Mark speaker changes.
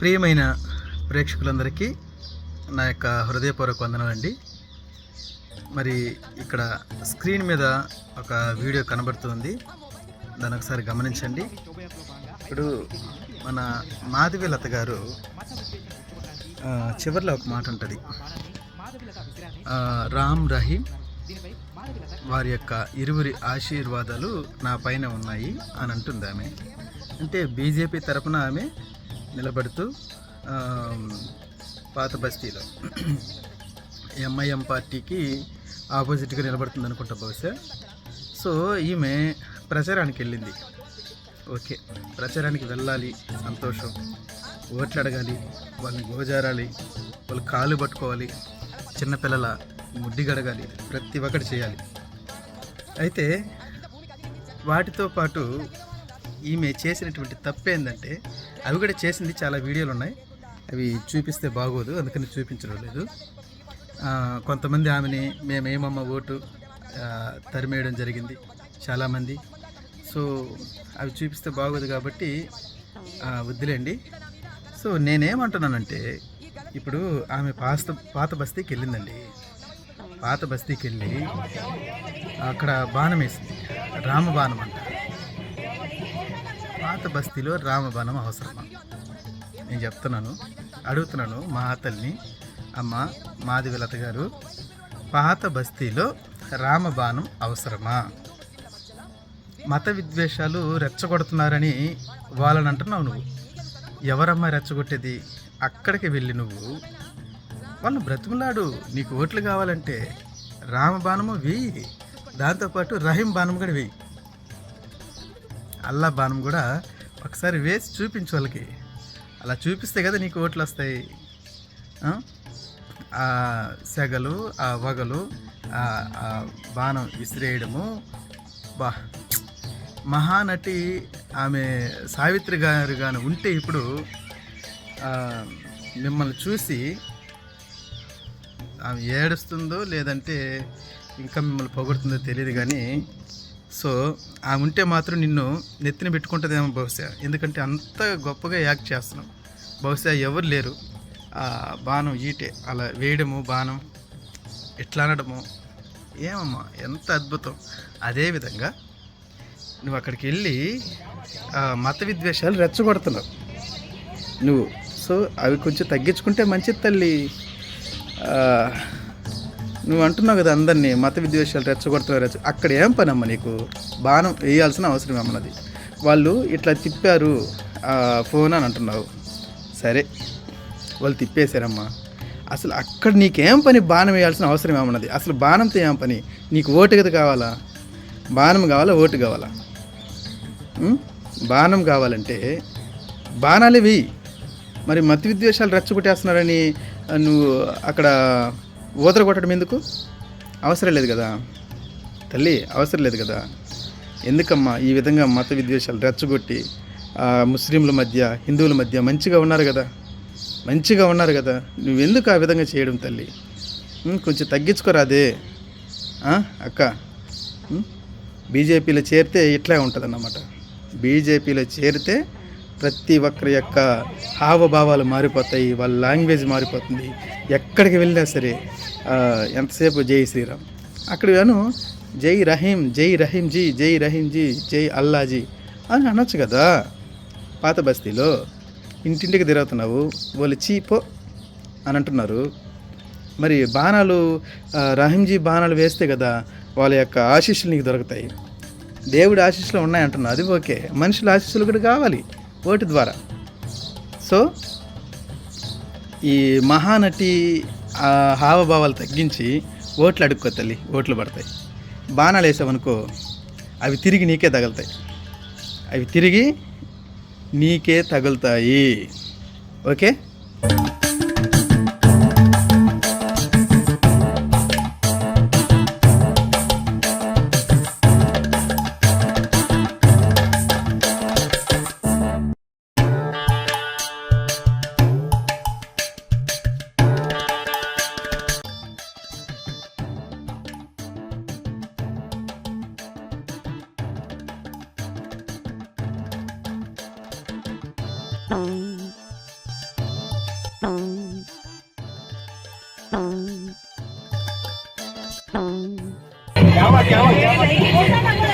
Speaker 1: ప్రియమైన ప్రేక్షకులందరికీ నా యొక్క హృదయపూర్వక వందనాలండి. మరి ఇక్కడ స్క్రీన్ మీద ఒక వీడియో కనబడుతుంది. దాన్ని ఒకసారి గమనించండి. ఇప్పుడు మన మాధవి లత గారు చివరిలో ఒక మాట ఉంటుంది. రామ్ రహీం వారి యొక్క ఇరువురి ఆశీర్వాదాలు నా పైన ఉన్నాయి అని అంటుంది ఆమె. అంటే బీజేపీ తరపున ఆమె నిలబడుతూ పాత బస్తీలో. ఎంఐఎం పార్టీకి ఆపోజిట్గా నిలబడుతుంది అనుకుంటా బహుశా. సో ఈమె ప్రచారానికి వెళ్ళింది. ఓకే ప్రచారానికి వెళ్ళాలి సంతోషం. ఓట్లు అడగాలి వాళ్ళని గోజారాలి వాళ్ళు కాళ్ళు పట్టుకోవాలి చిన్నపిల్లల ముడ్డి గడగాలి ప్రతి ఒక్కటి చేయాలి. అయితే వాటితో పాటు ఈమె చేసినటువంటి తప్పేందంటే అవి కూడా చేసింది చాలా వీడియోలు ఉన్నాయి. అవి చూపిస్తే బాగోదు అందుకని చూపించడం లేదు. కొంతమంది ఆమెని మేమేమమ్మ ఓటు తరిమేయడం జరిగింది చాలామంది. సో అవి చూపిస్తే బాగోదు కాబట్టి వద్దులేండి. సో నేనేమంటున్నానంటే ఇప్పుడు ఆమె పాత పాత బస్తీకి వెళ్ళిందండి. పాత బస్తీకి వెళ్ళి అక్కడ బాణం వేసింది రామ బాణం అంట. పాత బస్తీలో రామబాణం అవసరమా? నేను చెప్తున్నాను అడుగుతున్నాను మా అతల్ని అమ్మ మాధవిలత గారు పాత బస్తీలో రామబాణం అవసరమా? మత విద్వేషాలు రెచ్చగొడుతున్నారని వాళ్ళని అంటున్నావు నువ్వు. ఎవరమ్మా రెచ్చగొట్టేది? అక్కడికి వెళ్ళి నువ్వు. వాళ్ళని బ్రతిమలాడు నీకు ఓట్లు కావాలంటే రామబాణము వెయ్యి దాంతోపాటు రహీం బాణం కూడా వెయ్యి అల్లా బాణం కూడా ఒకసారి వేసి చూపించు వాళ్ళకి. అలా చూపిస్తే కదా నీకు ఓట్లు వస్తాయి. ఆ? సెగలు ఆ వగలు ఆ బాణం విసిరేయడము. బా. మహానటి ఆమె సావిత్రి గారు కానీ ఉంటే ఇప్పుడు మిమ్మల్ని చూసి ఆమె ఏడుస్తుందో లేదంటే ఇంకా మిమ్మల్ని పొగుడుతుందో తెలియదు కానీ సో ఆమె ఉంటే మాత్రం నిన్ను నెత్తిన పెట్టుకుంటుందేమో బహుశా. ఎందుకంటే అంత గొప్పగా యాక్ట్ చేస్తున్నాం బహుశా ఎవరు లేరు. ఆ బాణం ఈటే. అలా వేయడము బాణం ఎట్లా అనడము. ఏమమ్మా ఎంత అద్భుతం. అదేవిధంగా నువ్వు అక్కడికి వెళ్ళి మత విద్వేషాలు రెచ్చగొడుతున్నావు. నువ్వు సో అవి కొంచెం తగ్గించుకుంటే మంచిది తల్లి. నువ్వు అంటున్నావు కదా అందరినీ మత విద్వేషాలు రెచ్చగొడుతున్నావు రెచ్చ అక్కడ ఏం పని అమ్మ నీకు? బాణం వేయాల్సిన అవసరం ఏమన్నది? వాళ్ళు ఇట్లా తిప్పారు ఫోన్ అని అంటున్నావు. సరే వాళ్ళు తిప్పేశారమ్మా. అసలు అక్కడ నీకేం పని బాణం వేయాల్సిన అవసరం ఏమన్నది? అసలు బాణంతో ఏం పని? నీకు ఓటు కదా కావాలా? బాణం కావాలా ఓటు కావాలా? బాణం కావాలంటే బాణాలే వెయ్యి మరి మత విద్వేషాలు రెచ్చగొట్టేస్తున్నారని నువ్వు అక్కడ ఊదర కొట్టడం ఎందుకు? అవసరం లేదు కదా. తల్లి అవసరం లేదు కదా. ఎందుకమ్మా ఈ విధంగా మత విద్వేషాలు రెచ్చగొట్టి ముస్లింల మధ్య హిందువుల మధ్య మంచిగా ఉన్నారు కదా. మంచిగా ఉన్నారు కదా. నువ్వెందుకు ఆ విధంగా చేయడం తల్లి? కొంచెం తగ్గించుకోరాదే. అక్క? బీజేపీలో చేరితే ఇట్లా ఉంటుందన్నమాట. బీజేపీలో చేరితే ప్రతి ఒక్కరి యొక్క హావభావాలు మారిపోతాయి వాళ్ళ లాంగ్వేజ్ మారిపోతుంది. ఎక్కడికి వెళ్ళినా సరే ఎంతసేపు జై శ్రీరామ్. అక్కడ గాను జై రహీం జై రహీం జీ జై రహీం జీ జై అల్లాజీ అని అనొచ్చు కదా. పాత బస్తీలో ఇంటింటికి తిరుగుతున్నావు వాళ్ళు చీపో అని అంటున్నారు. మరి బాణాలు రహీంజీ బాణాలు వేస్తే కదా వాళ్ళ యొక్క ఆశీస్సులు నీకు దొరుకుతాయి. దేవుడి ఆశీస్సులు ఉన్నాయంటున్నావు అది ఓకే. మనుషుల ఆశీస్సులు కూడా కావాలి. ఓటు ద్వారా. సో ఈ మహానటి హావభావాలు తగ్గించి ఓట్లు అడుక్కో తల్లి ఓట్లు పడతాయి. బాణాలు వేసావనుకో అవి తిరిగి నీకే తగులుతాయి. అవి తిరిగి నీకే తగులుతాయి. ఓకే?
Speaker 2: cháu cháu